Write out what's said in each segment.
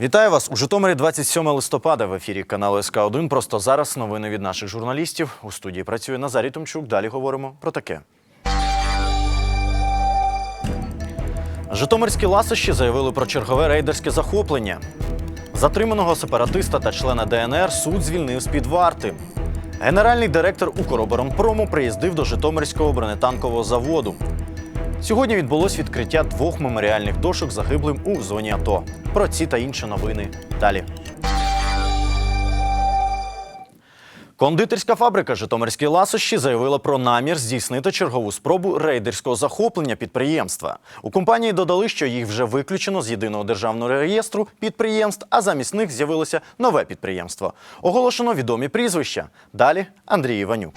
Вітаю вас у Житомирі 27 листопада в ефірі каналу СК 1 Просто зараз новини від наших журналістів. У студії працює Назарій Томчук. Далі говоримо про таке. Житомирські ласощі заявили про чергове рейдерське захоплення. Затриманого сепаратиста та члена ДНР суд звільнив з-під варти. Генеральний директор Укроборонпрому приїздив до Житомирського бронетанкового заводу. Сьогодні відбулось відкриття двох меморіальних дошок загиблим у зоні АТО. Про ці та інші новини далі. Кондитерська фабрика Житомирські ласощі заявила про намір здійснити чергову спробу рейдерського захоплення підприємства. У компанії додали, що їх вже виключено з єдиного державного реєстру підприємств, а замість них з'явилося нове підприємство. Оголошено відомі прізвища. Далі Андрій Іванюк.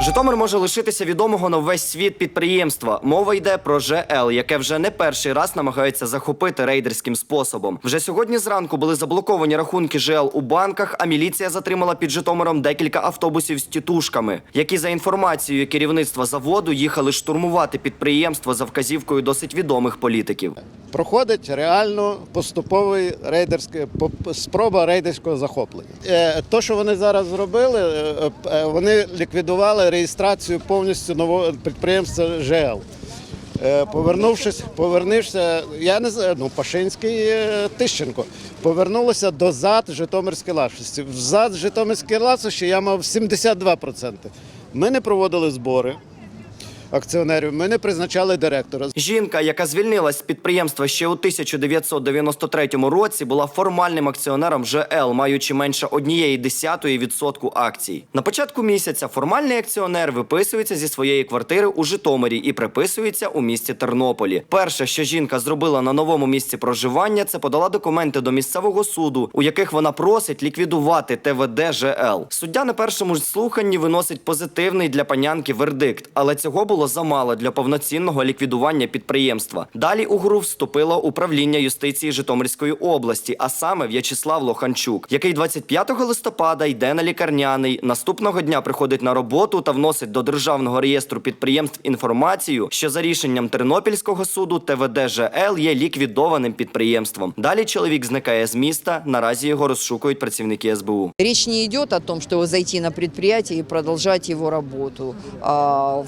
Житомир може лишитися відомого на весь світ підприємства. Мова йде про ЖЛ, яке вже не перший раз намагається захопити рейдерським способом. Вже сьогодні зранку були заблоковані рахунки ЖЛ у банках, а міліція затримала під Житомиром декілька автобусів з тітушками, які за інформацією керівництва заводу їхали штурмувати підприємство за вказівкою досить відомих політиків. проходить реально поступовий рейдерський спроба рейдерського захоплення. Е, То, що вони зараз зробили, е, е, вони ліквідували реєстрацію повністю нового підприємства ЖЛ. Е, Повернувшись, повернувся, я не знаю, ну Пашинський е, Тищенко. Повернулося до ЗАД Житомирської ласощі. В ЗАД Житомирської ласощі я мав 72%. Ми не проводили збори акціонерів, ми не призначали директора. Жінка, яка звільнилась з підприємства ще у 1993 році, була формальним акціонером ЖЛ, маючи менше однієї десятої відсотку акцій. На початку місяця формальний акціонер виписується зі своєї квартири у Житомирі і приписується у місті Тернополі. Перше, що жінка зробила на новому місці проживання, це подала документи до місцевого суду, у яких вона просить ліквідувати ТВД ЖЛ. Суддя на першому слуханні виносить позитивний для панянки вердикт, але цього було замало для повноцінного ліквідування підприємства. Далі у гру вступило управління юстиції Житомирської області, а саме В'ячеслав Лоханчук, який 25 листопада йде на лікарняний. Наступного дня приходить на роботу та вносить до державного реєстру підприємств інформацію, що за рішенням Тернопільського суду ТВД ЖЛ є ліквідованим підприємством. Далі чоловік зникає з міста. Наразі його розшукують працівники СБУ. Речь не идет о том, чтобы зайти на предприятие и продолжать его работу, а,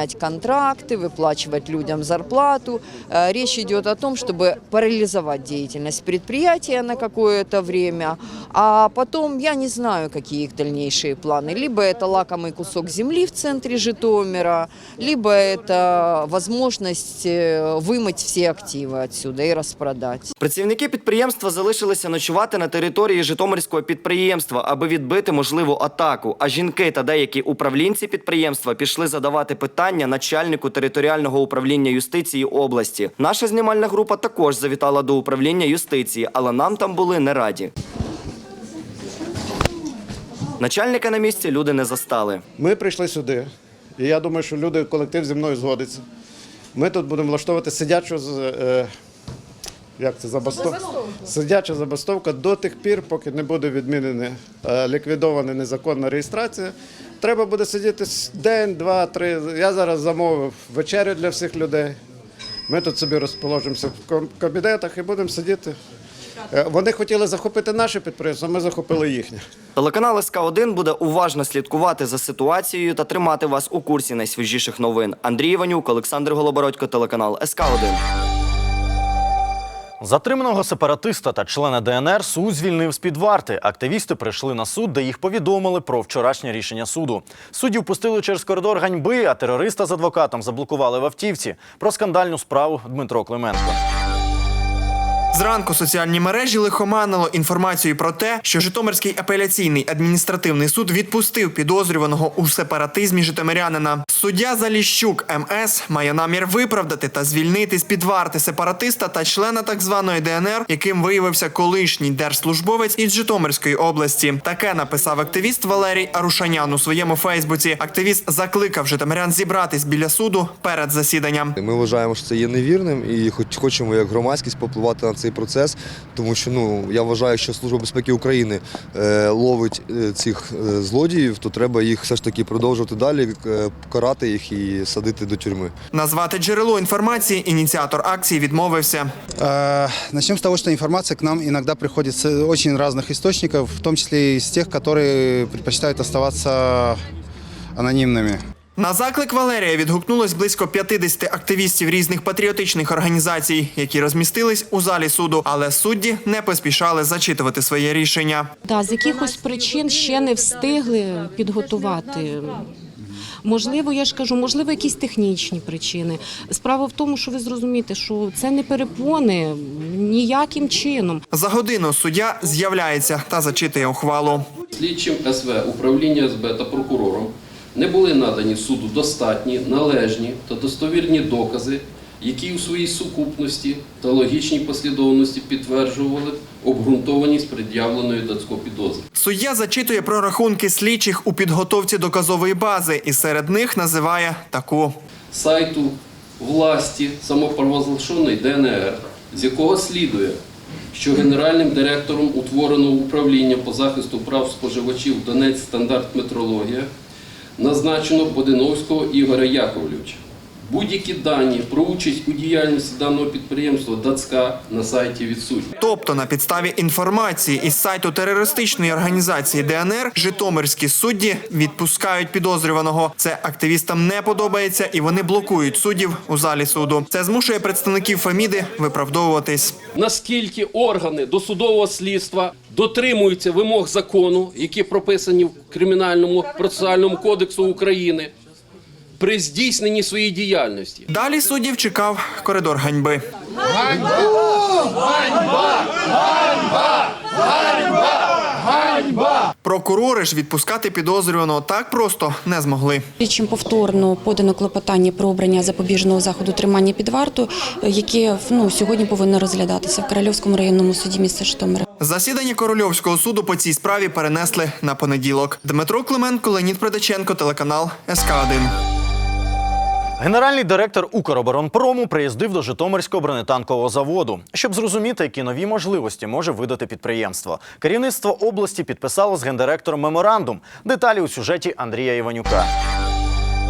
в- исполнять контракты, выплачивать людям зарплату. А, Речь идет о том, чтобы парализовать деятельность предприятия на какое-то время, а потом я не знаю, какие их дальнейшие планы. Либо это лакомый кусок земли в центре Житомира, либо это возможность э, вымыть все активы отсюда и распродать. Працівники підприємства залишилися ночувати на території Житомирського підприємства, аби відбити можливу атаку. А жінки та деякі управлінці підприємства пішли задавати питання начальнику територіального управління юстиції області. Наша знімальна група також завітала до управління юстиції, але нам там були не раді. Начальника на місці люди не застали. Ми прийшли сюди, і я думаю, що люди, колектив зі мною згодиться. Ми тут будемо влаштовувати сидячу з. Е, як це забастовка? Сидяча забастовка до тих пір, поки не буде відмінена е, ліквідована незаконна реєстрація. Треба буде сидіти день, два, три. Я зараз замовив вечерю для всіх людей. Ми тут собі розположимося в кабінетах і будемо сидіти. Е, Вони хотіли захопити наше підприємство, ми захопили їхнє. Телеканал СК1 буде уважно слідкувати за ситуацією та тримати вас у курсі найсвіжіших новин. Андрій Іванюк, Олександр Голобородько, телеканал СК1. Затриманого сепаратиста та члена ДНР суд звільнив з-під варти. Активісти прийшли на суд, де їх повідомили про вчорашнє рішення суду. Суддів пустили через коридор ганьби, а терориста з адвокатом заблокували в автівці. Про скандальну справу Дмитро Клименко. Зранку соціальні мережі лихоманило інформацію про те, що Житомирський апеляційний адміністративний суд відпустив підозрюваного у сепаратизмі житомирянина. Суддя Заліщук МС має намір виправдати та звільнити з під варти сепаратиста та члена так званої ДНР, яким виявився колишній держслужбовець із Житомирської області. Таке написав активіст Валерій Арушанян у своєму Фейсбуці. Активіст закликав житомирян зібратись біля суду перед засіданням. Ми вважаємо, що це є невірним і хоч хочемо як громадськість попливати на цей процес, тому що ну я вважаю, що Служба безпеки України е, ловить е, цих е, злодіїв, то треба їх все ж таки продовжувати далі, е, карати їх і садити до тюрми. Назвати джерело інформації ініціатор акції відмовився. Э, Начнем с того, что информация к нам иногда приходит с очень разных источников, в том числе и из тех, которые предпочитают оставаться анонимными. На заклик Валерія відгукнулось близько 50 активістів різних патріотичних організацій, які розмістились у залі суду, але судді не поспішали зачитувати своє рішення. Да, з якихось причин ще не встигли підготувати. Можливо, я ж кажу, можливо, якісь технічні причини. Справа в тому, що ви зрозумієте, що це не перепони ніяким чином. За годину суддя з'являється та зачитує ухвалу. Слідчим СВ, управління СБ та прокурором не були надані суду достатні, належні та достовірні докази, які у своїй сукупності та логічній послідовності підтверджували обґрунтованість пред'явленої датсько підозри. Суддя зачитує про рахунки слідчих у підготовці доказової бази, і серед них називає таку. Сайту власті самопровозглашеної ДНР, з якого слідує, що генеральним директором утвореного управління по захисту прав споживачів Донець стандарт метрологія назначено Бодиновського Ігоря Яковлевича. Будь-які дані про участь у діяльності даного підприємства ДАЦКА на сайті відсутні. Тобто, на підставі інформації із сайту терористичної організації ДНР Житомирські судді відпускають підозрюваного. Це активістам не подобається, і вони блокують суддів у залі суду. Це змушує представників Феміди виправдовуватись. Наскільки органи досудового слідства дотримуються вимог закону, які прописані в Кримінальному процесуальному кодексу України при здійсненні своєї діяльності. Далі суддів чекав коридор ганьби. Ганьба Прокурори ж відпускати підозрюваного так просто не змогли. Чим повторно подано клопотання про обрання запобіжного заходу тримання під варту, яке ну, сьогодні повинно розглядатися в Корольовському районному суді міста Житомира. Засідання Корольовського суду по цій справі перенесли на понеділок. Дмитро Клименко, Леонід Предаченко, телеканал СК 1 Генеральний директор Укроборонпрому приїздив до Житомирського бронетанкового заводу, щоб зрозуміти, які нові можливості може видати підприємство. Керівництво області підписало з гендиректором меморандум. Деталі у сюжеті Андрія Іванюка.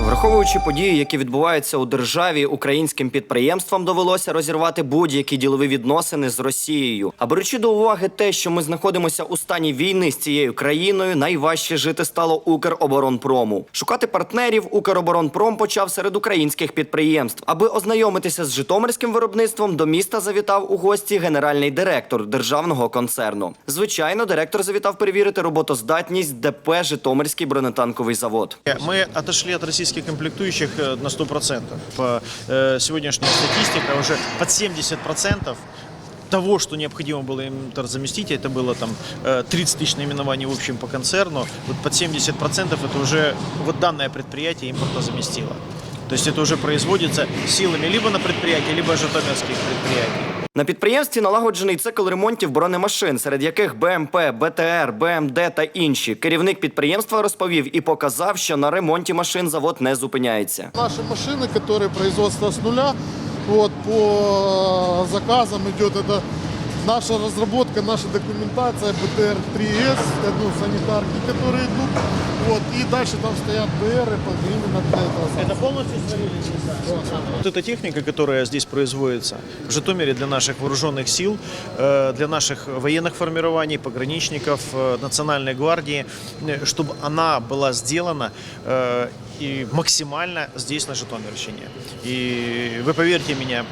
Враховуючи події, які відбуваються у державі, українським підприємствам довелося розірвати будь-які ділові відносини з Росією. А беручи до уваги те, що ми знаходимося у стані війни з цією країною, найважче жити стало Укроборонпрому. Шукати партнерів Укроборонпром почав серед українських підприємств. Аби ознайомитися з житомирським виробництвом, до міста завітав у гості генеральний директор державного концерну. Звичайно, директор завітав перевірити роботоздатність ДП Житомирський бронетанковий завод. Мы отошли от российских комплектующих э, на 100%. По э, сегодняшней статистике уже под 70% того, что необходимо было им заместить, это было там э, 30 тысяч наименований в общем по концерну, вот под 70% это уже вот данное предприятие импортозаместило. То есть это уже производится силами либо на предприятии, либо житомирских предприятий. На підприємстві налагоджений цикл ремонтів бронемашин, серед яких БМП, БТР, БМД та інші. Керівник підприємства розповів і показав, що на ремонті машин завод не зупиняється. Наши машины, которые производство с нуля, вот, по заказам идет это наша разработка, наша документация, БТР-3С, это, ну, санитарки, которые идут, вот, и дальше там стоят под именно для этого. Это полностью Вот эта техника, которая здесь производится в Житомире для наших вооруженных сил, э, для наших военных формирований, пограничников, э, Национальной гвардии, э, чтобы она была сделана и максимально здесь, на Житомирщине. И вы поверьте мне,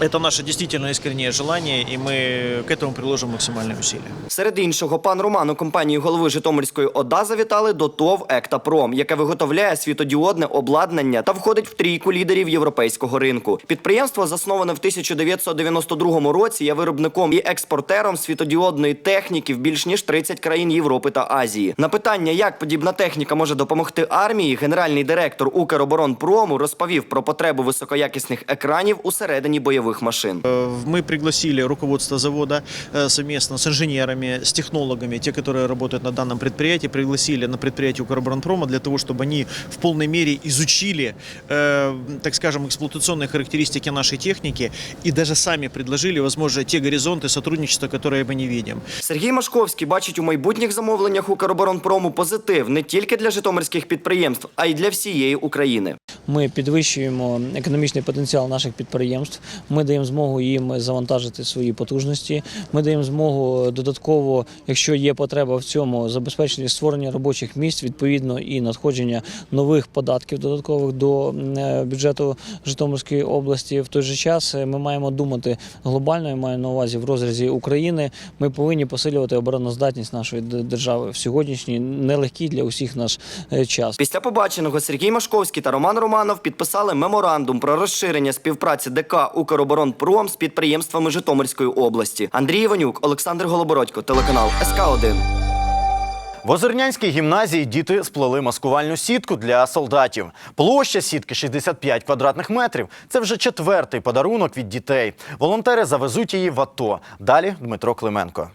это наше действительно искреннее желание, и мы к этому приложим максимальные усилия. Серед іншого, пан Роман у компанії голови Житомирської ОДА завітали до ТОВ «Ектапром», яке виготовляє світодіодне обладнання та входить в трійку лідерів європейського ринку. Підприємство, засноване в 1992 році, є виробником і експортером світодіодної техніки в більш ніж 30 країн Європи та Азії. На питання, як подібна техніка може допомогти армії, генеральний директор Укроборонпрому розповів про потребу високоякісних екранів усередині бойових нових машин. Э, Мы пригласили руководство завода э, совместно с инженерами, с технологами, те, которые работают на данном предприятии, пригласили на предприятие Укроборонпрома для того, чтобы они в полной мере изучили, э, так скажем, эксплуатационные характеристики нашей техники и даже сами предложили, возможно, те горизонты сотрудничества, которые мы не видим. Сергій Машковський бачить у майбутніх замовленнях Укроборонпрому позитив не тільки для житомирських підприємств, а й для всієї України. Ми підвищуємо економічний потенціал наших підприємств. Ми даємо змогу їм завантажити свої потужності. Ми даємо змогу додатково, якщо є потреба в цьому, забезпечити створення робочих місць, відповідно і надходження нових податків додаткових до е, бюджету Житомирської області. В той же час е, ми маємо думати глобально. Я маю на увазі в розрізі України. Ми повинні посилювати обороноздатність нашої держави в сьогоднішній нелегкий для усіх наш е, час. Після побаченого Сергій Машковський та Роман Романов підписали меморандум про розширення співпраці ДК «Укроборонпром» з підприємствами Житомирської області. Андрій Іванюк, Олександр Голобородько, телеканал СК 1 В Озернянській гімназії діти сплели маскувальну сітку для солдатів. Площа сітки 65 квадратних метрів. Це вже четвертий подарунок від дітей. Волонтери завезуть її в АТО. Далі Дмитро Клименко.